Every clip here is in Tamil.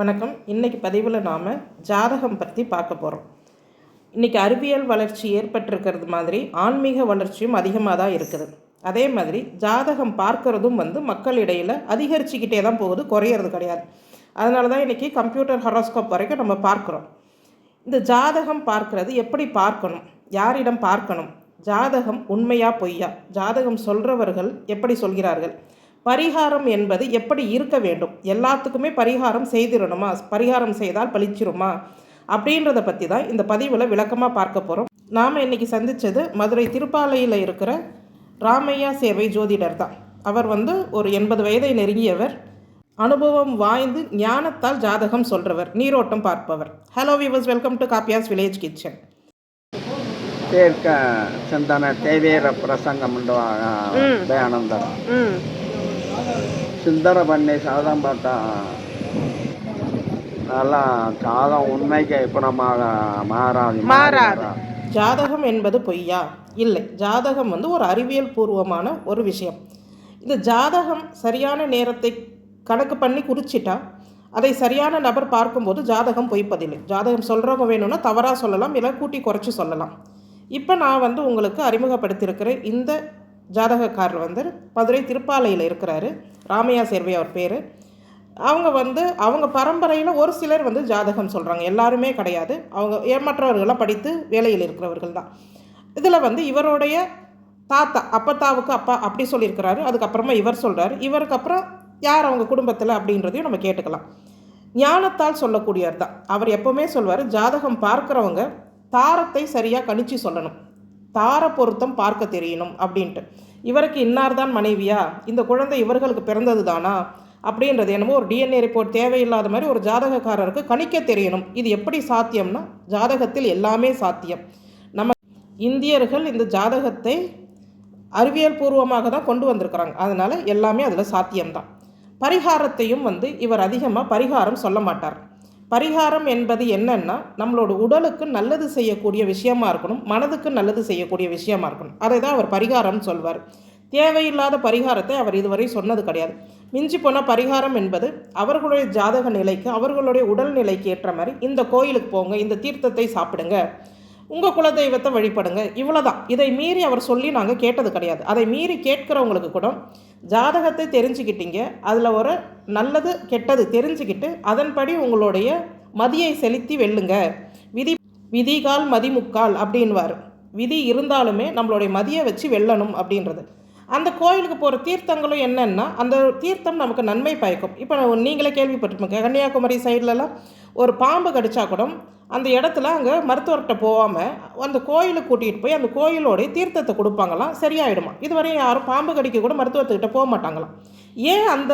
வணக்கம். இன்னைக்கு பதிவில் நாம் ஜாதகம் பற்றி பார்க்க போகிறோம் இன்றைக்கி அறிவியல் வளர்ச்சி ஏற்பட்டிருக்கிறது மாதிரி ஆன்மீக வளர்ச்சியும் அதிகமாக தான் இருக்குது. அதே மாதிரி ஜாதகம் பார்க்கறதும் வந்து மக்களிடையில் அதிகரிச்சுக்கிட்டே தான் போகுது குறையிறது கிடையாது. அதனால தான் இன்றைக்கி கம்ப்யூட்டர் ஹொரோஸ்கோப் வரைக்கும் நம்ம பார்க்குறோம். இந்த ஜாதகம் பார்க்கறது எப்படி பார்க்கணும்? யாரிடம் பார்க்கணும்? ஜாதகம் உண்மையா பொய்யா? ஜாதகம் சொல்கிறவர்கள் எப்படி சொல்கிறார்கள்? பரிகாரம் என்பது எப்படி இருக்க வேண்டும்? எல்லாத்துக்குமே பரிகாரம் செய்திடணுமா? பரிகாரம் செய்தால் பழிச்சிருமா? அப்படின்றத பற்றி தான் இந்த பதிவில் விளக்கமாக பார்க்க போகிறோம் நாம் இன்றைக்கி சந்தித்தது மதுரை திருப்பாலையில் இருக்கிற ராமையா சேவை ஜோதிடர் தான். அவர் வந்து ஒரு எண்பது வயதை நெருங்கியவர். அனுபவம் வாய்ந்து ஞானத்தால் ஜாதகம் சொல்றவர் நீரோட்டம் பார்ப்பவர். ஹலோ விவர்ஸ் வெல்கம் டு காப்பியாஸ் வில்லேஜ் கிச்சன் தேர்க்க சந்தான தேவேர பிரசங்கம் தயானந்தம் சுந்தர பண்ணை சாதம் பார்த்தா நல்லா சாதம் உண்மைக்கு அப்புறமாக மாறாது மாறாது. ஜாதகம் என்பது பொய்யா? இல்லை. ஜாதகம் வந்து ஒரு அறிவியல் பூர்வமான ஒரு விஷயம். இந்த ஜாதகம் சரியான நேரத்தை கணக்கு பண்ணி குறிச்சிட்டா அதை சரியான நபர் பார்க்கும்போது ஜாதகம் பொய்ப்பதில்லை. ஜாதகம் சொல்கிறவங்க வேணும்னா தவறாக சொல்லலாம் இல்லை கூட்டி குறைச்சி சொல்லலாம். இப்போ நான் வந்து உங்களுக்கு அறிமுகப்படுத்தியிருக்கிற இந்த ஜாதகக்காரர் வந்து மதுரை திருப்பாலையில் இருக்கிறாரு. ராமையா சேர்வை அவர் பேர். அவங்க வந்து அவங்க பரம்பரையில் ஒரு சிலர் வந்து ஜாதகம் சொல்கிறாங்க எல்லாருமே கிடையாது. அவங்க ஏமாற்றவர்களாக படித்து வேலையில் இருக்கிறவர்கள் தான். இதில் வந்து இவருடைய தாத்தா அப்பத்தாவுக்கு அப்பா அப்படி சொல்லியிருக்கிறாரு. அதுக்கப்புறமா இவர் சொல்கிறாரு இவருக்கு அப்புறம் யார் அவங்க குடும்பத்தில் அப்படின்றதையும் நம்ம கேட்டுக்கலாம். ஞானத்தால் சொல்லக்கூடியவர் தான். அவர் எப்போவுமே சொல்வார் ஜாதகம் பார்க்குறவங்க தாரத்தை சரியாக கணிச்சு சொல்லணும். தார பொருத்தம் பார்க்க தெரியணும் அப்படின்ட்டு. இவருக்கு இன்னார் தான் மனைவியா? இந்த குழந்தை இவர்களுக்கு பிறந்தது தானா அப்படின்றது என்னமோ ஒரு டிஎன்ஏ ரிப்போர்ட் தேவையில்லாத மாதிரி ஒரு ஜாதகக்காரருக்கு கணிக்க தெரியணும். இது எப்படி சாத்தியம்னா ஜாதகத்தில் எல்லாமே சாத்தியம். நம்ம இந்தியர்கள் இந்த ஜாதகத்தை அறிவியல் பூர்வமாக தான் கொண்டு வந்திருக்கிறாங்க. அதனால் எல்லாமே அதில் சாத்தியம்தான். பரிகாரத்தையும் வந்து இவர் அதிகமாக பரிகாரம் சொல்ல மாட்டார். பரிகாரம் என்பது என்னன்னா நம்மளோட உடலுக்கு நல்லது செய்யக்கூடிய விஷயமா இருக்கணும் மனதுக்கு நல்லது செய்யக்கூடிய விஷயமா இருக்கணும். அதை தான் அவர் பரிகாரம்னு சொல்வார். தேவையில்லாத பரிகாரத்தை அவர் இதுவரை சொன்னது கிடையாது. மிஞ்சி போன பரிகாரம் என்பது அவர்களுடைய ஜாதக நிலைக்கு அவர்களுடைய உடல் நிலைக்கு ஏற்ற மாதிரி இந்த கோயிலுக்கு போங்க இந்த தீர்த்தத்தை சாப்பிடுங்க உங்கள் குலதெய்வத்தை வழிபடுங்க. இவ்வளோதான் இதை மீறி அவர் சொல்லி நாங்கள் கேட்டது கிடையாது. அதை மீறி கேட்குறவங்களுக்கு கூட ஜாதகத்தை தெரிஞ்சுக்கிட்டீங்க. அதில் ஒரு நல்லது கெட்டது தெரிஞ்சுக்கிட்டு அதன்படி உங்களுடைய மதியை செலுத்தி வெல்லுங்க. விதி விதிகால் மதிமுக்கால் அப்படின்வார் விதி இருந்தாலுமே நம்மளுடைய மதியை வச்சு வெல்லணும் அப்படின்றது. அந்த கோயிலுக்கு போகிற தீர்த்தங்களும் என்னென்னா அந்த தீர்த்தம் நமக்கு நன்மை பயக்கும். இப்போ நீங்களே கேள்விப்பட்டிருப்பீங்க. கன்னியாகுமரி சைட்லலாம் ஒரு பாம்பு கடிச்சா கூட அந்த இடத்துல அங்கே மருத்துவர்கிட்ட போகாமல் அந்த கோயிலுக்கு கூட்டிகிட்டு போய் அந்த கோயிலோடைய தீர்த்தத்தை கொடுப்பாங்களாம் சரியாயிடுமா. இதுவரையும் யாரும் பாம்பு கடிக்க கூட மருத்துவத்துக்கிட்ட போக மாட்டாங்களாம். ஏன் அந்த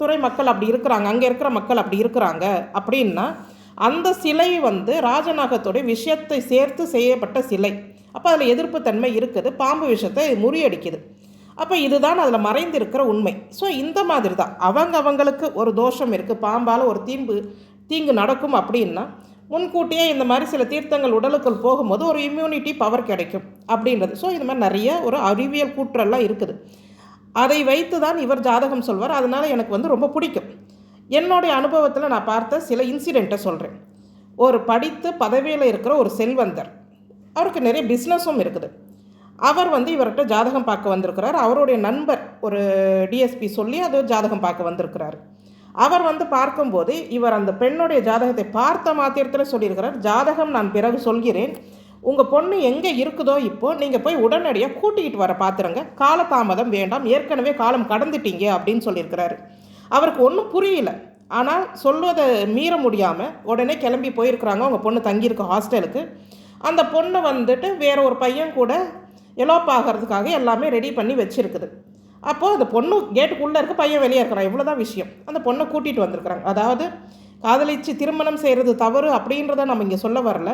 துறை மக்கள் அப்படி இருக்கிறாங்க அங்கே இருக்கிற மக்கள் அப்படி இருக்கிறாங்க அப்படின்னா அந்த சிலை வந்து ராஜநாகத்துடைய விஷயத்தை சேர்த்து செய்யப்பட்ட சிலை. அப்போ அதில் எதிர்ப்புத்தன்மை இருக்குது பாம்பு விஷயத்தை முறியடிக்குது. அப்போ இதுதான் அதில் மறைந்திருக்கிற உண்மை. ஸோ இந்த மாதிரி தான் அவங்க அவங்களுக்கு ஒரு தோஷம் இருக்குது பாம்பால் ஒரு தீம்பு தீங்கு நடக்கும் அப்படின்னா முன்கூட்டியே இந்த மாதிரி சில தீர்த்தங்கள் உடலுக்குள் போகும்போது ஒரு இம்யூனிட்டி பவர் கிடைக்கும் அப்படின்றது. ஸோ இது மாதிரி நிறைய ஒரு அறிவியல் கூற்றெல்லாம் இருக்குது. அதை வைத்து தான் இவர் ஜாதகம் சொல்வார். அதனால் எனக்கு வந்து ரொம்ப பிடிக்கும். என்னுடைய அனுபவத்தில் நான் பார்த்த சில இன்சிடெண்ட்டை சொல்கிறேன் ஒரு படித்து பதவியில் இருக்கிற ஒரு செல்வந்தர் அவருக்கு நிறைய பிஸ்னஸும் இருக்குது. அவர் வந்து இவர்கிட்ட ஜாதகம் பார்க்க வந்திருக்கிறார். அவருடைய நண்பர் ஒரு டிஎஸ்பி சொல்லி அது ஜாதகம் பார்க்க வந்திருக்கிறாரு. அவர் வந்து பார்க்கும்போது இவர் அந்த பெண்ணுடைய ஜாதகத்தை பார்த்த மாத்திரத்தில் சொல்லியிருக்கிறார் ஜாதகம் நான் பிறகு சொல்கிறேன். உங்கள் பொண்ணு எங்கே இருக்குதோ இப்போ நீங்கள் போய் உடனடியாக கூட்டிகிட்டு வர பார்த்துருங்க காலதாமதம் வேண்டாம். ஏற்கனவே காலம் கடந்துட்டீங்க அப்படின்னு சொல்லியிருக்கிறாரு. அவருக்கு ஒன்றும் புரியல. ஆனால் சொல்வதை மீற முடியாமல் உடனே கிளம்பி போயிருக்கிறாங்க. அவங்க பொண்ணு தங்கியிருக்க ஹாஸ்டலுக்கு. அந்த பொண்ணு வந்துட்டு வேற ஒரு பையன் கூட எலோப் ஆகிறதுக்காக எல்லாமே ரெடி பண்ணி வச்சுருக்குது. அப்போது அந்த பொண்ணு கேட்டுக்குள்ளே இருக்க பையன் வெளியே இருக்கிறான். இவ்வளோ தான் விஷயம். அந்த பொண்ணை கூட்டிகிட்டு வந்திருக்கிறாங்க. அதாவது காதலிச்சு திருமணம் செய்கிறது தவறு அப்படின்றத நம்ம இங்கே சொல்ல வரல.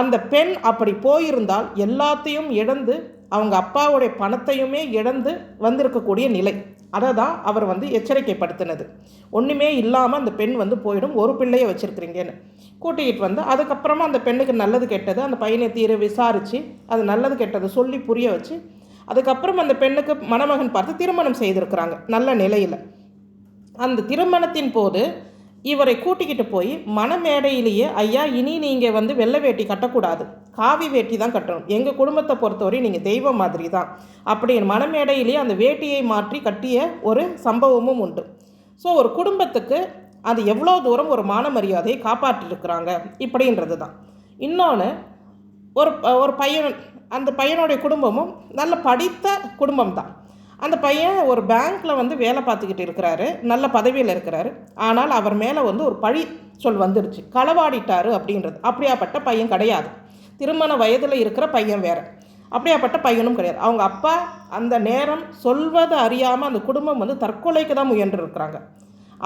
அந்த பெண் அப்படி போயிருந்தால் எல்லாத்தையும் இழந்து அவங்க அப்பாவுடைய பணத்தையுமே இழந்து வந்திருக்கக்கூடிய நிலை. அதை தான் அவர் வந்து எச்சரிக்கைப்படுத்தினது. ஒன்றுமே இல்லாமல் அந்த பெண் வந்து போயிடும். ஒரு பிள்ளையை வச்சுருக்கிறீங்கன்னு. கூட்டிகிட்டு வந்து அதுக்கப்புறமா அந்த பெண்ணுக்கு நல்லது கெட்டது அந்த பையனை தீர விசாரித்து அது நல்லது கெட்டது சொல்லி புரிய வச்சு அதுக்கப்புறம் அந்த பெண்ணுக்கு மணமகன் பார்த்து திருமணம் செய்திருக்கிறாங்க நல்ல நிலையில். அந்த திருமணத்தின் போது இவரை கூட்டிக்கிட்டு போய் மணமேடையிலேயே ஐயா இனி நீங்கள் வந்து வெள்ளை வேட்டி கட்டக்கூடாது. காவி வேட்டி தான் கட்டணும். எங்கள் குடும்பத்தை பொறுத்தவரை நீங்கள் தெய்வம் மாதிரி தான் அப்படி மணமேடையிலேயே அந்த வேட்டியை மாற்றி கட்டிய ஒரு சம்பவமும் உண்டு. ஸோ ஒரு குடும்பத்துக்கு அது எவ்வளோ தூரம் ஒரு மான மரியாதையை காப்பாற்றிருக்கிறாங்க இப்படின்றது தான் இன்னொன்று ஒரு ஒரு பையன் அந்த பையனுடைய குடும்பமும் நல்ல படித்த குடும்பம் தான் அந்த பையன் ஒரு பேங்க்கில் வந்து வேலை பார்த்துக்கிட்டு இருக்கிறாரு நல்ல பதவியில் இருக்கிறாரு. ஆனால் அவர் மேலே வந்து ஒரு பழி சொல் வந்துருச்சு களவாடிட்டாரு அப்படின்றது. அப்படியாப்பட்ட பையன் கிடையாது. திருமண வயதில் இருக்கிற பையன் வேறு. அப்படியாப்பட்ட பையனும் கிடையாது. அவங்க அப்பா அந்த நேரம் சொல்வது அறியாமல் அந்த குடும்பம் வந்து தற்கொலைக்கு தான் முயன்று இருக்கிறாங்க.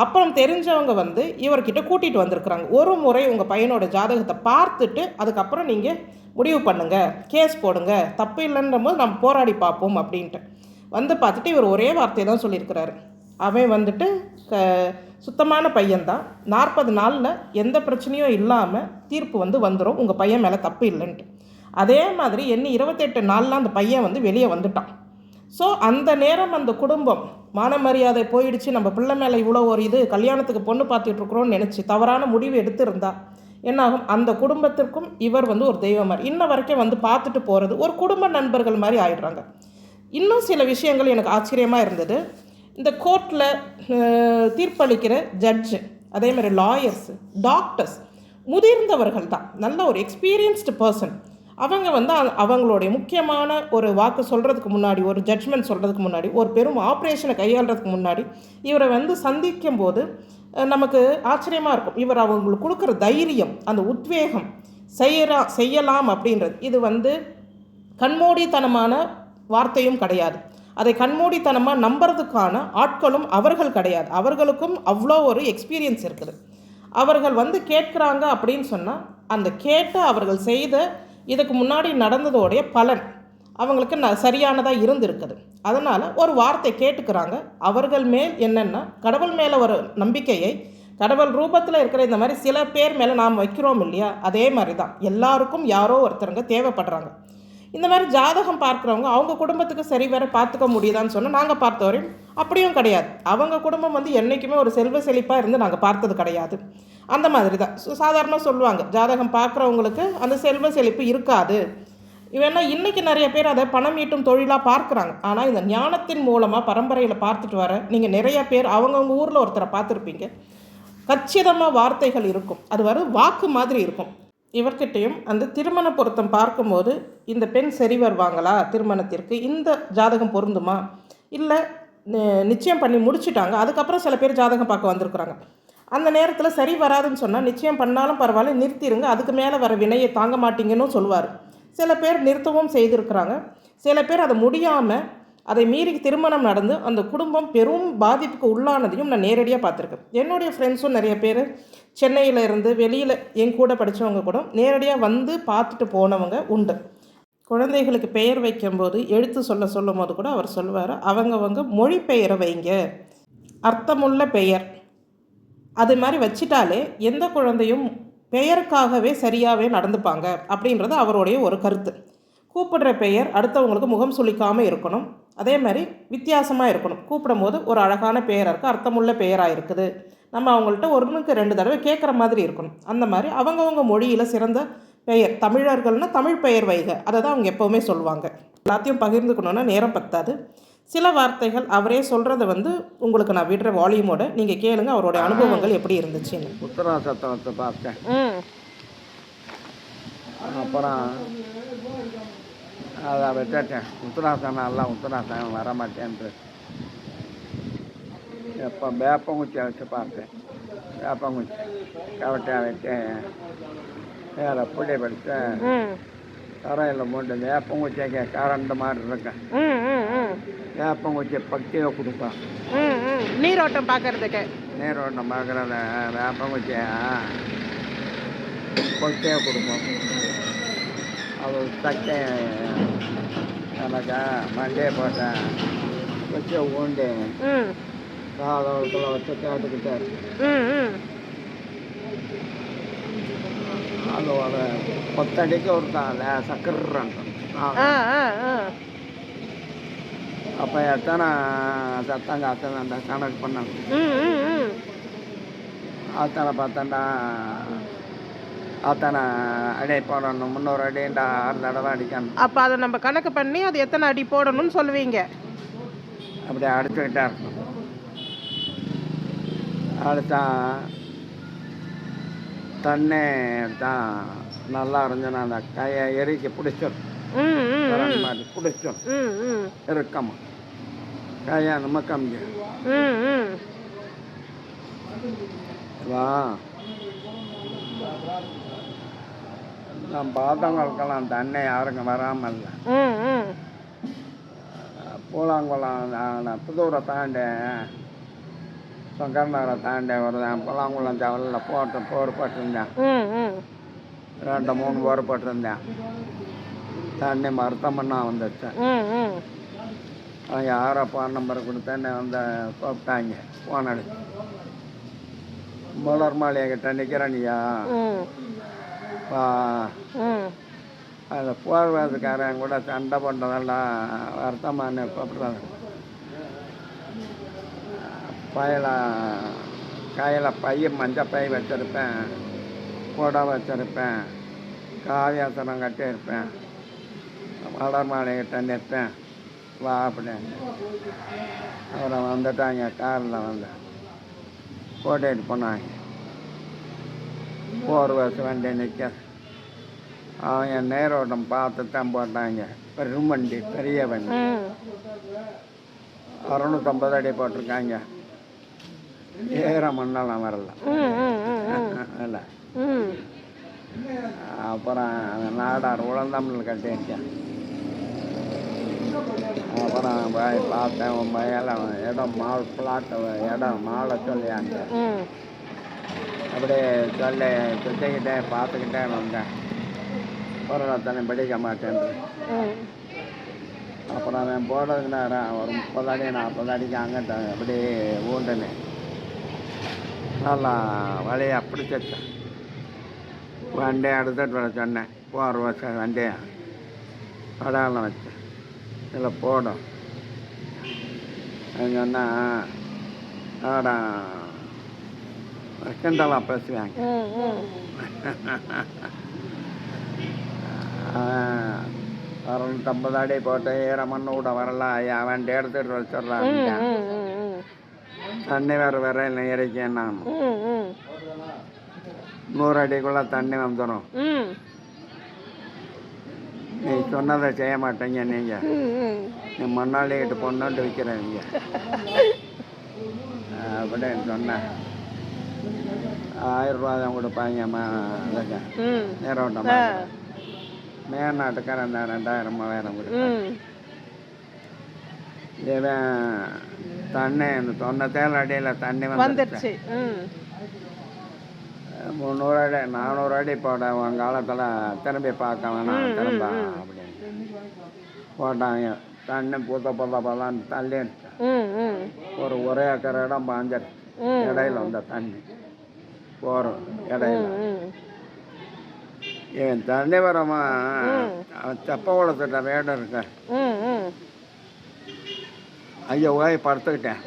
அப்புறம் தெரிஞ்சவங்க வந்து இவர்கிட்ட கூட்டிகிட்டு வந்திருக்கிறாங்க. ஒரு முறை உங்கள் பையனோட ஜாதகத்தை பார்த்துட்டு அதுக்கப்புறம் நீங்கள் முடிவு பண்ணுங்கள் கேஸ் போடுங்க. தப்பு இல்லைன்ற போது நம்ம போராடி பார்ப்போம் அப்படின்ட்டு. வந்து பார்த்துட்டு இவர் ஒரே வார்த்தையை தான் சொல்லியிருக்கிறாரு. அவன் வந்துட்டு க சுத்தமான பையன்தான். நாற்பது நாளில் எந்த பிரச்சனையும் இல்லாமல் தீர்ப்பு வந்து வந்துடும் உங்கள் பையன் மேலே தப்பு இல்லைன்ட்டு. அதே மாதிரி என்ன இருபத்தெட்டு நாளில் அந்த பையன் வந்து வெளியே வந்துட்டான். ஸோ அந்த நேரம் அந்த குடும்பம் மான மரியாதை போயிடுச்சு. நம்ம பிள்ளை மேலே இவ்வளோ ஒரு இது கல்யாணத்துக்கு பொண்ணு பார்த்துட்ருக்குறோன்னு நினச்சி தவறான முடிவு எடுத்திருந்தா என்னாகும்? அந்த குடும்பத்திற்கும் இவர் வந்து ஒரு தெய்வம் மாதிரி இன்ன வரைக்கும் வந்து பார்த்துட்டு போகிறது ஒரு குடும்ப நண்பர்கள் மாதிரி ஆயிடுறாங்க. இன்னும் சில விஷயங்கள் எனக்கு ஆச்சரியமாக இருந்தது. இந்த கோர்ட்டில் தீர்ப்பளிக்கிற ஜட்ஜு அதே மாதிரி லாயர்ஸு டாக்டர்ஸ் முதிர்ந்தவர்கள் தான் நல்ல ஒரு எக்ஸ்பீரியன்ஸ்டு பர்சன் அவங்க வந்து அவங்களுடைய முக்கியமான ஒரு வாக்கு சொல்கிறதுக்கு முன்னாடி ஒரு ஜட்ஜ்மெண்ட் சொல்கிறதுக்கு முன்னாடி ஒரு பெரும் ஆப்ரேஷனை கையாளுறதுக்கு முன்னாடி இவரை வந்து சந்திக்கும் போது நமக்கு ஆச்சரியமாக இருக்கும். இவர் அவங்களுக்கு கொடுக்குற தைரியம் அந்த உத்வேகம் செய்யறா செய்யலாம் அப்படின்றது இது வந்து கண்மூடித்தனமான வார்த்தையும் கிடையாது. அதை கண்மூடித்தனமாக நம்புறதுக்கான ஆட்களும் அவர்கள் கிடையாது. அவர்களுக்கும் அவ்வளோ ஒரு எக்ஸ்பீரியன்ஸ் இருக்குது. அவர்கள் வந்து கேட்குறாங்க அப்படின்னு சொன்னால் அந்த கேட்டு அவர்கள் செய்த இதுக்கு முன்னாடி நடந்ததோடைய பலன் அவங்களுக்கு ந சரியானதாக இருந்திருக்குது. அதனால் ஒரு வார்த்தை கேட்டுக்கிறாங்க. அவர்கள் மேல் என்னென்னா கடவுள் மேலே ஒரு நம்பிக்கையை கடவுள் ரூபத்தில் இருக்கிற இந்த மாதிரி சில பேர் மேலே நாம் வைக்கிறோம் இல்லையா? அதே மாதிரி தான் எல்லாருக்கும் யாரோ ஒருத்தருங்க தேவைப்படுறாங்க. இந்த மாதிரி ஜாதகம் பார்க்குறவங்க அவங்க குடும்பத்துக்கு சரி வேற பார்த்துக்க முடியுதான்னு சொன்னால் நாங்கள் பார்த்தவரையும் அப்படியும் கிடையாது. அவங்க குடும்பம் வந்து என்றைக்குமே ஒரு செல்வ செழிப்பாக இருந்து நாங்கள் பார்த்தது கிடையாது. அந்த மாதிரி தான். சாதாரணமாக சொல்லுவாங்க. ஜாதகம் பார்க்குறவங்களுக்கு அந்த செல்வ செழிப்பு இருக்காது. இவன்னா இன்றைக்கி நிறைய பேர் அதை பணம் ஈட்டும் தொழிலாக பார்க்குறாங்க. ஆனால் இந்த ஞானத்தின் மூலமாக பரம்பரையில் பார்த்துட்டு வர நீங்கள் நிறைய பேர் அவங்கவுங்க ஊரில் ஒருத்தரை பார்த்துருப்பீங்க. கச்சிதமாக வார்த்தைகள் இருக்கும். அது வர வாக்கு மாதிரி இருக்கும். இவர்கிட்டையும் அந்த திருமண பொருத்தம் பார்க்கும்போது இந்த பெண் சரி வருவாங்களா திருமணத்திற்கு? இந்த ஜாதகம் பொருந்துமா? இல்லை நிச்சயம் பண்ணி முடிச்சுட்டாங்க. அதுக்கப்புறம் சில பேர் ஜாதகம் பார்க்க வந்திருக்கிறாங்க. அந்த நேரத்தில் சரி வராதுன்னு சொன்னால் நிச்சயம் பண்ணாலும் பரவாயில்ல நிறுத்திடுங்க அதுக்கு மேலே வர வினையை தாங்க மாட்டீங்கன்னு சொல்லுவார். சில பேர் நிறுத்தவும் செய்திருக்கிறாங்க. சில பேர் அதை முடியாமல் அதை மீறி திருமணம் நடந்து அந்த குடும்பம் பெரும் பாதிப்புக்கு உள்ளானதையும் நான் நேரடியாக பார்த்துருக்கேன். என்னுடைய ஃப்ரெண்ட்ஸும் நிறைய பேர் சென்னையில் இருந்து வெளியில் என் கூட படித்தவங்க கூட நேரடியாக வந்து பார்த்துட்டு போனவங்க உண்டு. குழந்தைகளுக்கு பெயர் வைக்கும்போது எழுத்து சொல்ல சொல்லும் போது கூட அவர் சொல்லுவார் அவங்கவங்க மொழி பெயரை வைங்க. அர்த்தமுள்ள பெயர். அது மாதிரி வச்சிட்டாலே எந்த குழந்தையும் பெயருக்காகவே சரியாகவே நடந்துப்பாங்க அப்படின்றது அவருடைய ஒரு கருத்து. கூப்பிடுற பெயர் அடுத்தவங்களுக்கு முகம் சுளிக்காமல் இருக்கணும். அதே மாதிரி வித்தியாசமாக இருக்கணும். கூப்பிடும்போது ஒரு அழகான பெயராக இருக்குது அர்த்தமுள்ள பெயராக இருக்குது. நம்ம அவங்கள்ட்ட ஒன்றுக்கு ரெண்டு தடவை கேட்குற மாதிரி இருக்கணும். அந்த மாதிரி அவங்கவுங்க மொழியில் சிறந்த பெயர் தமிழர்கள்னா தமிழ் பெயர் வைக. அதை தான் அவங்க எப்போவுமே சொல்லுவாங்க. எல்லாத்தையும் பகிர்ந்துக்கணுன்னா நேரம் பத்தாது. சில வார்த்தைகள் அவரே சொல்கிறத வந்து உங்களுக்கு நான் விடுற வால்யூமோட நீங்கள் கேளுங்க அவரோட அனுபவங்கள் எப்படி இருந்துச்சுன்னு உத்தரா சத்தத்தை பார்த்தேன். அப்புறம் அதை விட்டுட்டேன் உத்தராசனம் எல்லாம் உத்தராசனம் வர மாட்டேன்ட்டு. எப்போ வேப்பங்குச்சியை வச்சு பார்த்தேன். வேப்பங்குச்சி கவட்டையை வச்சு வேறு புள்ளி படித்து மாதிரி இருக்கேன் ம் ம் ம். வேப்பங்குச்சி பக்தியை கொடுப்பேன். நீரோட்டம் பார்க்கறதுக்கு. நீரோட்டம் பார்க்குறத வேப்பங்குச்சியை பக்தியை கொடுப்போம் அது சட்டை எனக்கு மண்டே போட்டேன். வச்சு ஊண்டி. ம். காதவத்தில் வச்சு கேட்டுக்கிட்டாரு ம் ம் அது ஒரு பத்தடிக்கு ஒரு ஆ. அப்போ எத்தனை சத்தங்க அத்தனை அந்த கணக்கு பண்ணாங்க? அத்தனை பார்த்தோன்னா அத்தனை அடி போடணும் முந்நூறு அடிண்டா? ஆறு தடவை அடிக்கணும். அப்போ அதை நம்ம கணக்கு பண்ணி அது எத்தனை அடி போடணும்னு சொல்லுவீங்க. அப்படியே அடிச்சுக்கிட்டே இருக்கணும். அடித்தா தண்ணி தான் நல்லா இருந்துச்சுன்னா அந்த கையை எரிக்கி பிடிச்சிடும் மாதிரி பிடிச்சிடும் ம் ம். இறுக்கமா. கையை நமக்க முடியும் ம் ம். வா. நான் பார்த்தவங்களுக்கெல்லாம் தண்ணி யாருக்கும் வராமல். இல்லை பூலாங்குளம் நான் புதூரை தாண்டி சொங்கர்நகரை தாண்டி வருதேன் பூலாங்குளம் ஜவலில் போட்டு போர் போட்டிருந்தேன். ரெண்டு மூணு போர் போட்டிருந்தேன். தண்ணி மருத்துவம் பண்ணா வந்துச்சு. ம் ம். அவங்க யாரோ ஃபோன் நம்பர் கொடுத்தேன்னு வந்து கூப்பிட்டாங்க. ஃபோன் அடிச்சு மலர் மாளிகை கிட்ட நிற்கிறனியா வா. அந்த போர்வேதுக்காரன் கூட சண்டை பண்ணுறதெல்லாம் வருத்தமான கூப்பிட்றாங்க பையில கையில் பையன் மஞ்சள் பை வச்சுருப்பேன். குடை வச்சுருப்பேன். காவியாசனம் கட்டியிருப்பேன் வளர் மாளிகிட்ட நிற்பேன். வா அப்படின்னு. அப்புறம் வந்துட்டாங்க காரில் வந்து. கூட்டிகிட்டு போனாங்க. போர் வசு வண்டி நிற்க அவங்க நேரோட்டம் பார்த்து தான் போட்டாங்க. பெருமண்டி பெரிய வண்டி. ம். அறுநூத்தம்பது அடி போட்டிருக்காங்க. ஏற மண்ணெல்லாம் வரல. இல்லை. அப்புறம் அந்த நாடார் உழந்தமிழ் கட்டியிருக்கேன் அப்புறம் போய் பார்த்தேன் பையன் இடம் மால் பிளாட்டு இடம் மாலை சொல்லியாங்க அப்படியே சொல்லி சுற்றிக்கிட்டே பார்த்துக்கிட்டே வந்தேன். பொருளாத்தனை படிக்க மாட்டேன். அப்புறம் அவன் போடுறதுக்கு நேரம் ஒரு முப்பது அடி நாற்பது அடிக்கு அங்கிட்ட அப்படியே ஊண்டுனேன். நல்லா வழியை பிடிச்சிட்டேன் வண்டியை எடுத்துட்டு வர சொன்னேன். போகிற வருஷம் வண்டியை. படாலாம் வச்சேன் இதில் போடும். அது சொன்னால் ஆடா கிண்டலாம் பேசுவாங்க. அறுநூத்தம்பது அடி போட்டு ஈரமண்ணு கூட வரலாம் ஐயா எடுத்துட்டு வச்சிடலாம் தண்ணி வேறு வரையில் இறக்கேன் நான் ம் ம். நூறு அடிக்குள்ளே தண்ணி வந்துடும் நீ சொன்னதை செய்ய மாட்டீங்க நீங்கள் ம் நீ மண்ணாளிக்கிட்டு பொண்ணாண்டு விற்கிறீங்க அப்படின்னு சொன்னேன். ஆயிரம் ரூபா தான் கொடுப்பாங்க மா அதுக்கு நேரோட்டம். மேநாட்டுக்காரன் ரெண்டாயிரம் மூவாயிரம் கொடுப்பேன். தண்ணி இந்த தொண்ணூத்தேழு அடியில் தண்ணி வந்துடுச்சு முந்நூறு அடி நானூறு அடி போட உன் காலத்தில் திரும்பி பார்க்க வேணாம் திரும்ப அப்படின்னு போட்டாங்க. தண்ணி பூத்த பொத பொதான்னு தள்ளிடுச்சு. ம் ம். ஒரு ஒரே ஏக்கர் இடம் பாஞ்சிருச்சு. ம். இடையில வந்த தண்ணி போகிறோம் இடையில. இவன் தண்ணி வரமா? அவன் தெப்ப குளத்துட்ட வேடம் இருக்க. ஐயா போய் படுத்துக்கிட்டேன்.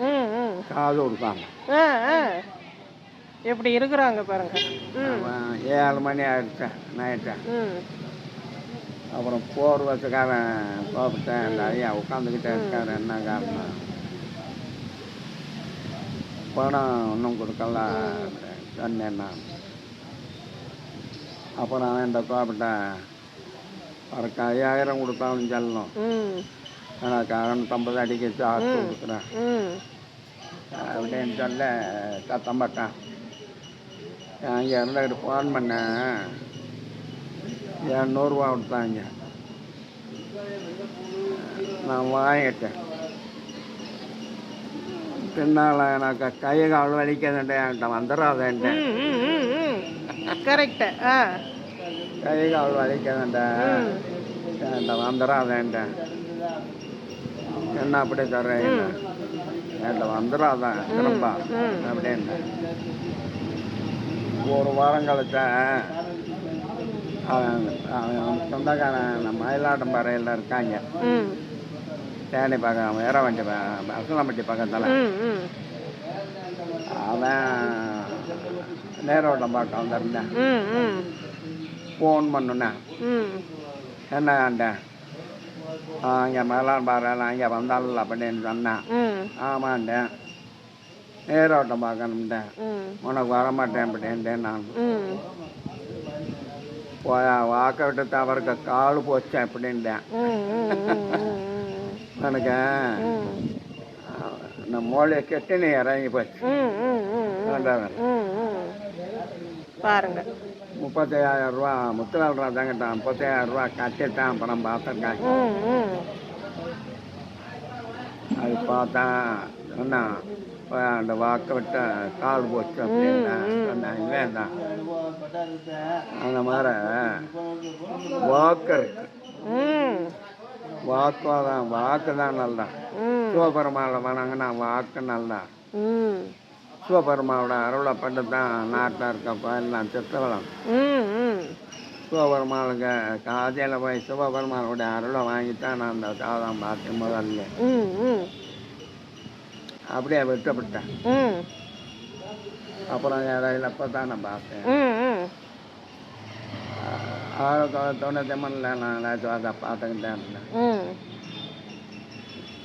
காது ஆ எப்படி இருக்கிறாங்க பாருங்க. ஏழு மணி ஆயிடுச்சு நைட்டு. ம். அப்புறம் போர் வச்சுக்காரன் கோபிட்டேன் இந்த ஐயா உட்காந்துக்கிட்டே இருக்காரு என்ன காரணம்? பணம் ஒன்றும் கொடுக்கல சொன்னேன் நான். அப்புறம் அவன் இந்த கோபிட்டேன் அவருக்கு ஐயாயிரம் கொடுத்தாலும் சொல்லணும். எனக்கு அறுநூத்தம்பது அடிக்கு சார்ஜ் கொடுக்குறேன். அப்படின்னு சொல்ல சத்தம் பட்டான். அங்கே இருந்துக்கிட்டு ஃபோன் பண்ணேன். இரநூறுவா கொடுத்தாங்க. நான் வாங்கிட்டேன். பின்னால் எனக்கு கை கால் வலிக்குதுன்ட்டு என்கிட்ட ம் கரெக்டு கை கால் வலிக்குதுன்ட்ட ம். என்கிட்ட வந்துடாதேன்ட்டேன் என்ன அப்படி சொல்கிறேன் என்கிட்ட வந்துடாதான் திரும்ப. அப்படின்னு. ஒரு வாரம் கழிச்ச அவன் அவன் சொந்தக்காரன் மயிலாட்டம்பாறையில் இருக்காங்க. தேனி பக்கம் வீரவண்டி அசலம்பட்டி பக்கத்தில். அவன் நேரோட்டம் பார்க்க வந்திருந்தேன். ஃபோன் பண்ணுனேன். ம். என்னண்டேன் இங்கே மேலான் பாருலாம் இங்கே வந்தால அப்படின்னு சொன்னேன். ஆமாண்டேன். நேரோட்டம் பார்க்கணும்ட்டேன். உனக்கு வரமாட்டேன் அப்படின்ட்டேன் நான். வாக்க விட்டு தவறுக்க கால் போச்சேன் அப்படின்ட்டேன் எனக்கு இந்த மூளையை கெட்டு நீ இறங்கி போச்சு. பாருங்க. முப்பத்தையாயிரம் ரூபா முத்துலால் ராஜாங்கிட்ட முப்பத்தையாயிரம் ரூபா கட்டிட்டான் அப்புறம் பார்த்துருக்கேன் அது பார்த்தா என்ன அந்த வாக்க விட்ட கால் போச்சு அப்படின்னா சொன்னேன் தான். அந்த மாதிரி வாக்கு வாக்கு தான் வாக்கு தான் நல்லா. ம். சிவபெருமாளை வணங்கினா வாக்கு நல்லா. சிவபெருமாவோட அருளை பட்டு தான் நாட்டில் இருக்க கோயில்லாம் சித்தவளம் ம் ம். சிவபெருமாளுக்கு காலையில் போய் சிவபெருமானுடைய அருளை வாங்கித்தான் நான் அந்த சாதம் பார்த்தேன் முதல்ல. அப்படியே விட்டுவிட்டேன் ம். அப்புறம் இடையில இப்போ தான் நான் பார்த்தேன். ஆயிரத்தி தொள்ளாயிரத்தி தொண்ணூற்றி மூணில் நான் அதை பார்த்துக்கிட்டே இருந்தேன்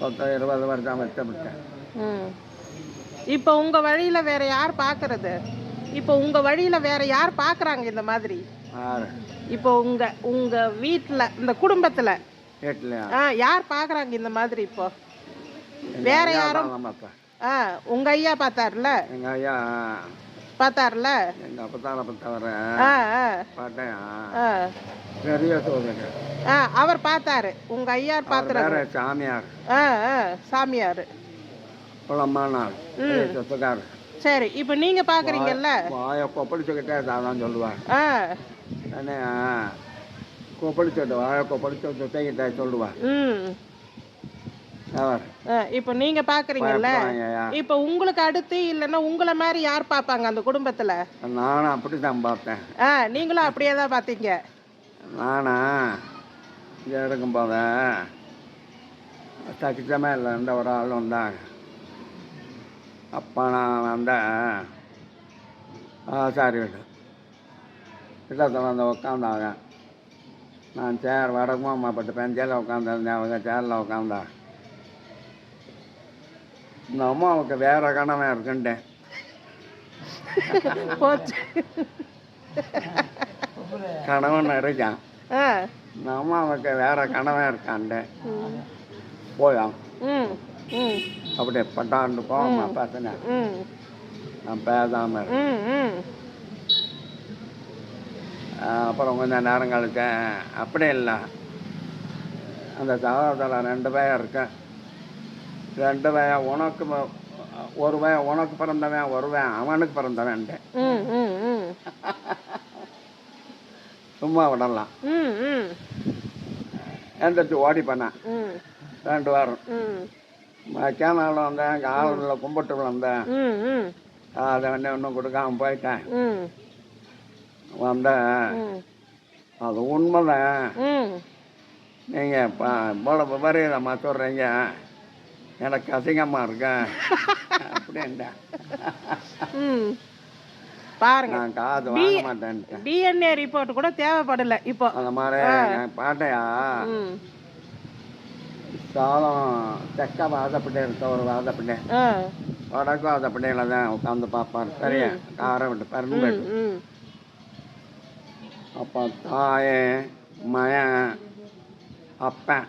மொத்தம் இருபது வருஷம் விட்டுவிட்டேன் ம். இப்போ உங்க வழியில வேற யார் பார்க்கறது இப்போ உங்க வழியில வேற யார் பார்க்கறாங்க இந்த மாதிரி? இப்போ உங்க உங்க வீட்ல இந்த குடும்பத்துல. ஆ யார் பார்க்கறாங்க இந்த மாதிரி இப்போ? வேற யாரும்? பார்த்தேன் ஆ உங்க ஐயா பார்த்தாருல? எங்கள் ஐயா பார்த்தாருல? எங்கள் அப்பத்தால பத்தவர ஆ ஆ. பெரிய சோதனை. ஆ அவர் பார்த்தாரு. உங்க ஐயார் பார்த்துறாரு. சாமியார். ஆ சாமியார். குளம்மானார் பெரிய சொத்துக்கார் சரி இப்போ நீங்க பார்க்குறீங்கல்ல வாயை கொப்பளிச்சுக்கிட்டே தான் சொல்லுவார் ஆ. என்ன கொப்பளிச்சுட்டு வாயை கொப்பளிச்சு சுத்தைக்கிட்டே ஆ, இப்போ நீங்க பயப்படுவாங்கய்யா. இப்போ உங்களுக்கு அடுத்து இல்லைன்னா உங்களை மாதிரி யார் பார்ப்பாங்க அந்த குடும்பத்துல? நானும் அப்படி தான் பார்த்தேன் ஆ நீங்களும் அப்படியே தான் பார்த்தீங்க நானா? இங்கே இருக்கும்போது சக்கிச்சமே இல்லை. எந்த ஒரு ஆள் வந்தாங்க அப்போ நான் வந்தேன் ஆசாரி வீடு. இடத்துல வந்து உட்காந்தாங்க நான் சேர் வடக்குமா அம்மாப்பட்ட பெஞ்சையில் உட்காந்துருந்தேன் அவங்க சேரில் உட்காந்தா இந்த அம்மாவுக்கு வேற கணவன் இருக்குன்ட்டேன் கணவன் இருக்கான். இந்த அம்மாவுக்கு வேற கணவன் இருக்கான்ட்டேன் ம். போயான் அப்படியே பட்டாண்டு போமா பேசினேன். ம். நான் பேசாம அப்புறம் கொஞ்சம் நேரம் கழிச்சு அப்படியே இல்லை. அந்த சகோதரத்தில் ரெண்டு பையன் இருக்கேன். ரெண்டு பையன் உனக்கு ஒரு பையன் உனக்கு பிறந்தவன் ஒருவன் அவனுக்கு ம் சும்மா விடலாம். எந்திரிச்சு ஓடி பண்ணேன் ரெண்டு வாரம். கேனாலும் வந்தேன் காலில் கும்பிட்டு வந்தேன். ம் ம். அதை வந்து ஒன்றும் கொடுக்காம போயிட்டேன். வந்தேன். அது உண்மைதான். நீங்கள் இவ்வளோ விபரீதமாக சொல்கிறீங்க எனக்கு அசிங்கமாக இருக்கேன் அப்படின்ட்டேன். பாருங்க. நான் காது வாங்க மாட்டேன்ட்டேன். டிஎன்ஏ ரிப்போர்ட் கூட தேவைப்படல இப்போ. அந்த மாதிரி பாட்டையா? ம் சாதம் தெக்க வாதப்பட்டே இருக்க ஒரு வாதப்பட்டே வடக்கு வாதப்பட்டையில் தான் உட்காந்து பார்ப்பார். சரியா? காரை விட்டு ம் அப்போ தாயன் மயன் அப்பன்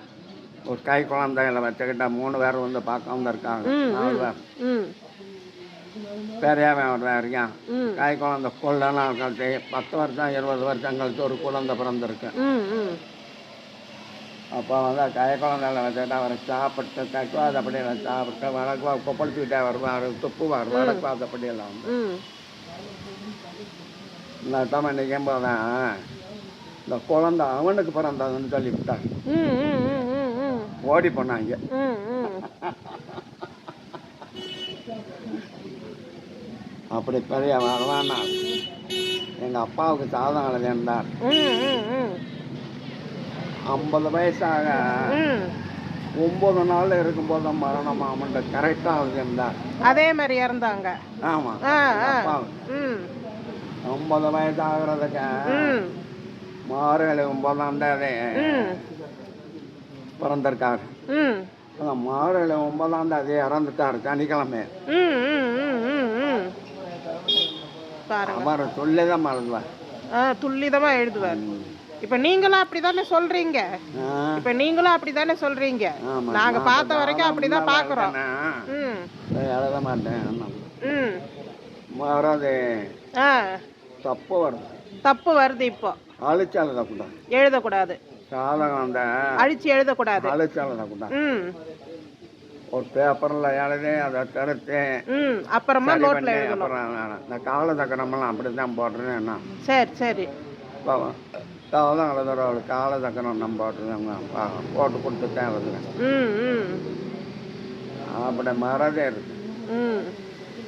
ஒரு கை குழந்தைகளை வச்சுக்கிட்ட மூணு பேர் வந்து பார்க்க வந்திருக்காங்க. நாலு பேர். பெரியவன் ஒரு இருக்கான். ம். கை குழந்தை கொள்ளலாம் கழிச்சு பத்து வருஷம் இருபது வருஷம் கழிச்சு ஒரு குழந்தை பிறந்திருக்கு. அப்போ வந்து கை குழந்தைகளை வச்சுட்டு அவரை சாப்பிட்டு தக்குவாதப்படியில் சாப்பிட்டு வடக்குவா கொப்பளிச்சுக்கிட்டே வருவார் துப்புவார் வடக்குவாதப்படியில் வந்து. ம். இந்த தம்ம நிற்கும் போதான் இந்த குழந்தை அவனுக்கு பிறந்ததுன்னு சொல்லிவிட்டாங்க. ஓடி போனாங்க. அப்படி பெரிய வரவானா எங்கள் அப்பாவுக்கு சாதம் ம். ஐம்பது வயசாக ஒம்பது நாள் இருக்கும்போது மரணம் அவன்கிட்ட கரெக்டாக எழுதியிருந்தார் அதே மாதிரி இறந்தாங்க. ஆமாம் ஒன்பது வயசு ஆகுறதுக்கு மார்கழி ஒன்பதாம் தேதி பிறந்திருக்காரு. ம். அந்த மார்கழி ஒன்பதாம் தேதி இறந்துட்டார் சனிக்கிழமை. அவர் சொல்லி தான் மறந்துவார் ஆ துல்லிதமாக எழுதுவார். இப்போ நீங்களும் அப்படி தானே சொல்கிறீங்க இப்போ நீங்களும் அப்படி தானே சொல்கிறீங்க ஆமா. நாங்கள் பார்த்த வரைக்கும் அப்படி தான் பார்க்குறோம். ம். எழுத மாட்டேன். ம். வராது. ஆ. தப்பு வருது. தப்பு வருது இப்போ. அழிச்சு எழுதக்கூடாது எழுதக்கூடாது. சாதகம் அந்த அழிச்சு எழுதக்கூடாது. அழிச்சு எழுதக்கூடாது ம். ஒரு பேப்பரில் எழுதி அதை தடுத்து. ம் அப்புறமா பண்ணி எழுதணும். இந்த கால சக்கரமெல்லாம் அப்படி தான் போடுறேன் நான் சரி சரி. தான் எழுதுற ஒரு கால தக்கணும் நம்ம போட்டுருங்க போட்டு கொடுத்துட்டேன் எழுதுறேன் அப்படி மறதே இருக்கு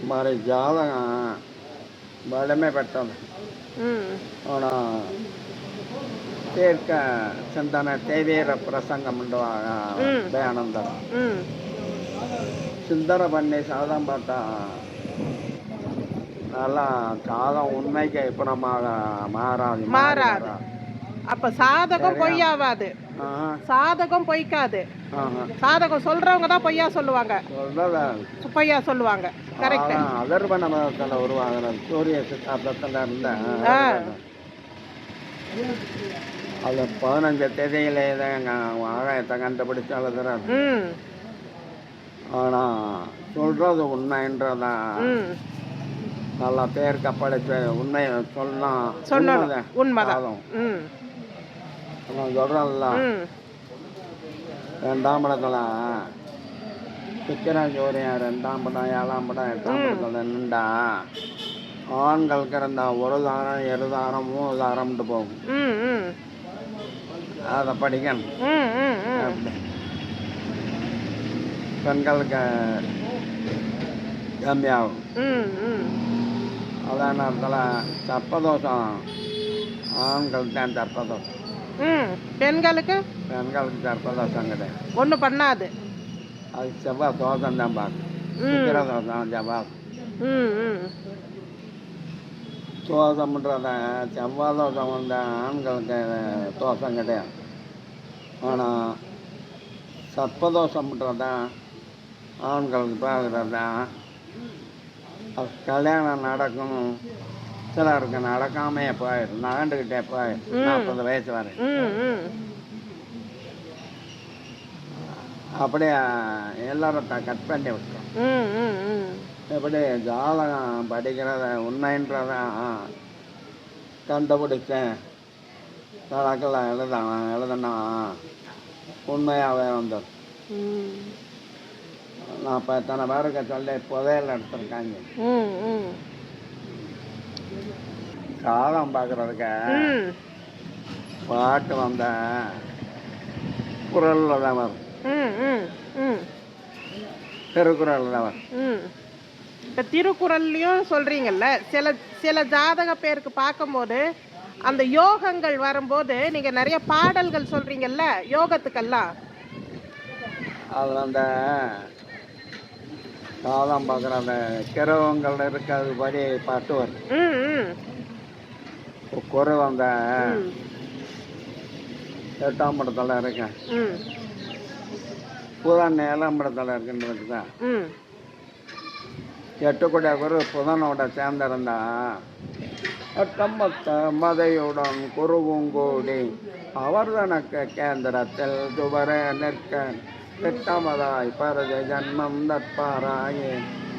மறை ஜாதகம் பலமே பெற்றது ஆனால் தீர்க்க சிந்தனை தேவீர பிரசங்கம் ம். தயானந்தம் சிந்தனை பண்ணி சாதம் பார்த்தா நல்லா காலம் உண்மைக்கு அப்புறமாக மாறாது மாறாது. அப்போ சாதகம் பொய்யாவாது. சாதகம் பொய்க்காது. சாதகம் சொல்றவங்க தான் பொய்யா சொல்லுவாங்க. சொல்றத பொய்யா சொல்லுவாங்க. கரெக்ட் அதர்வன மதத்தில் உருவாகிற சூரிய சித்தாந்தத்தில் இருந்த. ஆ. அது பதினஞ்சு தேதியிலே ஆகாயத்தை கண்டுபிடிச்சு எழுதுறாரு ம். ஆனால் சொல்கிறது உண்மைன்றதா? ம். நல்லா பேர் கப்படைச்சு உண்மையை சொல்லலாம் உண்மைதான். நான் சொல்கிறேன்ல ரெண்டாம் படத்தில். சித்திரா ஜோரியா ரெண்டாம் படம் ஏழாம் படம் எட்டாம் படத்தில் நின்றா ஆண்களுக்கு இருந்தா ஒரு தாரம் இரு தாரம் மூணு தாரம்ட்டு போகும். அதை படிக்கணும். பெண்களுக்கு கம்மியாகும். அதே நேரத்தில் சர்ப்பதோஷம். ஆண்களுக்கு தான் சர்ப்பதோஷம். ம் பெண்களுக்கு? பெண்களுக்கு சர்ப்பதோஷம் கிடையாது ஒன்றும் பண்ணாது. அது செவ்வாய் தோஷம் தான் பார்க்கும் ம். சித்திர தோஷம் செவ்வாய் ம் ம். செவ்வாய் தோஷம் வந்து ஆண்களுக்கு தோஷம் கிடையாது. ஆனால் சர்ப்பதோஷம்ன்றத ஆண்களுக்கு பார்க்குறத அது கல்யாணம் நடக்கும் சிலருக்கு நடக்காமையே போயிடும் நகண்டுக்கிட்டே போயிடும் நாற்பது வயசு வரை. அப்படியே? எல்லாரும் கட் பண்ணி விட்டுரும் எப்படி ஜாதகம் படிக்கிறத உண்மைன்றத கண்டுபிடிச்சேன். கணக்கில் எழுதணும் எழுதுனா உண்மையாகவே வந்துடும் நான் இப்போ இத்தனை பேருக்கு சொல்லி புதையல் எடுத்திருக்காங்க? ஜாதகம் பார்க்குறதுக்கு ம். பாட்டு வந்த குரலில் தான் வரும். ம் ம் ம். திருக்குறளில் தான் வரும். ம். இப்போ திருக்குறள்லையும் சொல்கிறீங்கல்ல சில சில ஜாதக பேருக்கு பார்க்கும்போது அந்த யோகங்கள் வரும்போது நீங்கள் நிறைய பாடல்கள் சொல்கிறீங்கல்ல யோகத்துக்கெல்லாம்? அதில் அந்த ஜாதகம் பார்க்குற அந்த கிரகங்கள் இருக்கிறது படி பாட்டு வரும். ம் ம் குறை அந்த ம். எட்டாம் படத்தில் இருக்கேன். புதன் ஏழாம் படத்தில் இருக்குன்றது தான் ம். எட்டுக்குடிய குரு புதனோட சேர்ந்திருந்தா அட்டம்பத்த மதையுடன் குருவுங்கூடி அவர் தனக்கு கேந்திரத்தில் துவர நிற்க திட்டமதாய் பரத ஜன்மம் தற்பாராயே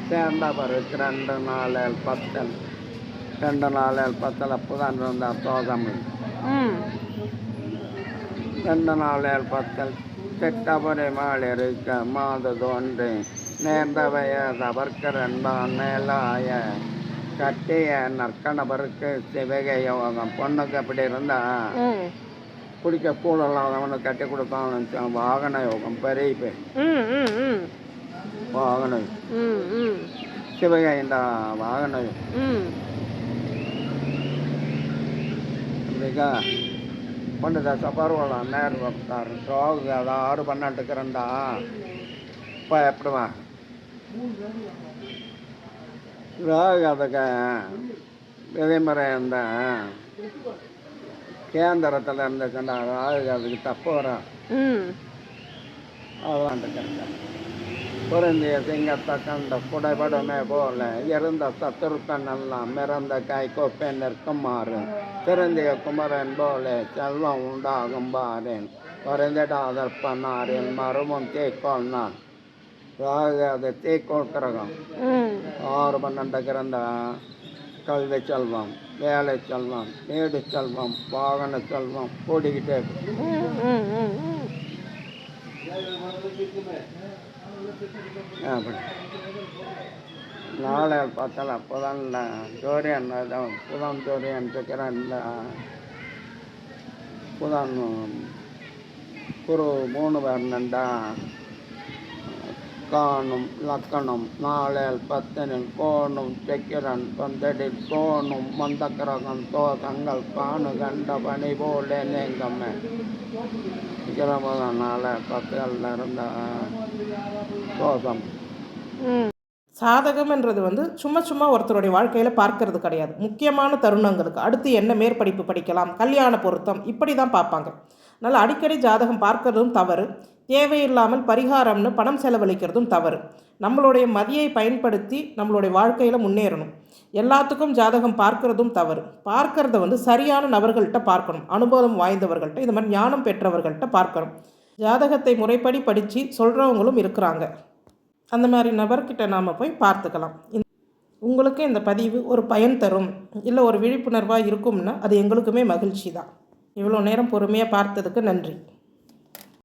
சேர்ந்த பருக்கு ரெண்டு நாளில் பத்தல். ரெண்டு நாளில் பத்தில் புதன் இருந்தா தோகம் ம். ரெண்டு நாளில் பத்தல் திட்டபுரி மாளிருக்க மாது தோன்றி நேர்ந்த வயதவர்க்கு ரெண்டாம் மேலாய கட்டிய நற்கணவருக்கு சிவகை யோகம். பொண்ணுக்கு அப்படி இருந்தா குடிக்க கூடலாம் அவனுக்கு கட்டி கொடுப்பான் வாகன யோகம் பெரிய பேர் வாகன ம் சிவகைண்டா வாகன யோகம். ம் அப்படிக்கா பண்டித சபர்வலம் நேரு வந்தார். ரோகு அது ஆறு பன்னெண்டுக்கு இருந்தா பயப்படுவான் ராகு அதுக்கு மாதிரி அந்த கேந்திரத்தில் இருந்துச்சுன்னா அதாவது அதுக்கு தப்பு வரும். அதான் கிடைக்கும் பொருந்திய சிங்கத்தை கண்ட புடைபடுமே போல இருந்த சத்துருக்கன் எல்லாம் மிறந்த கை கொப்பை நிற்குமாறு. திருந்திய குமரன் போல செல்வம் உண்டாகும் பாரேன். குறைந்திடாதற்பனாரின் மருமம் தேக்கோள் நான். அதாவது அது தேக்கோள் கிரகம். ஆறு பன்னெண்டு கிடந்த கல்வி செல்வம் வேலை செல்வம் வீடு செல்வம் வாகன செல்வம் கூடிக்கிட்டே நாளை பார்த்தால புதன் ஜோரியன் அதான் புதன் சூரியன் இருக்கிறேன் இந்த புதன் குரு மூணு பேர் தான் காணும் லக்கணம் நாளேல் பத்தனில் கோணும் செக்கிரன் பந்தடில் மந்த மந்தக்கிரகம் தோகங்கள் காணு கண்ட பணி போல நேங்கம்மே விக்கிரமதான் நாளை பத்துகளில் இருந்த தோசம் சாதகம் சாதகம்ன்றது வந்து சும்மா சும்மா ஒருத்தருடைய வாழ்க்கையில் பார்க்கறது கிடையாது. முக்கியமான தருணங்களுக்கு அடுத்து என்ன மேற்படிப்பு படிக்கலாம் கல்யாண பொருத்தம் இப்படி தான் பார்ப்பாங்க. அதனால் அடிக்கடி ஜாதகம் பார்க்கறதும் தவறு. தேவையில்லாமல் பரிகாரம்னு பணம் செலவழிக்கிறதும் தவறு. நம்மளுடைய மதியை பயன்படுத்தி நம்மளுடைய வாழ்க்கையில் முன்னேறணும். எல்லாத்துக்கும் ஜாதகம் பார்க்கறதும் தவறு. பார்க்கறத வந்து சரியான நபர்கள்ட்ட பார்க்கணும். அனுபவம் வாய்ந்தவர்கள்ட்ட இந்த மாதிரி ஞானம் பெற்றவர்கள்ட்ட பார்க்கணும். ஜாதகத்தை முறைப்படி படித்து சொல்கிறவங்களும் இருக்கிறாங்க. அந்த மாதிரி நபர்கிட்ட நாம் போய் பார்த்துக்கலாம். உங்களுக்கு இந்த பதிவு ஒரு பயன் தரும். இல்லை ஒரு விழிப்புணர்வாக இருக்கும்னா அது எங்களுக்குமே மகிழ்ச்சி தான். இவ்வளோ நேரம் பொறுமையாக பார்த்ததுக்கு நன்றி.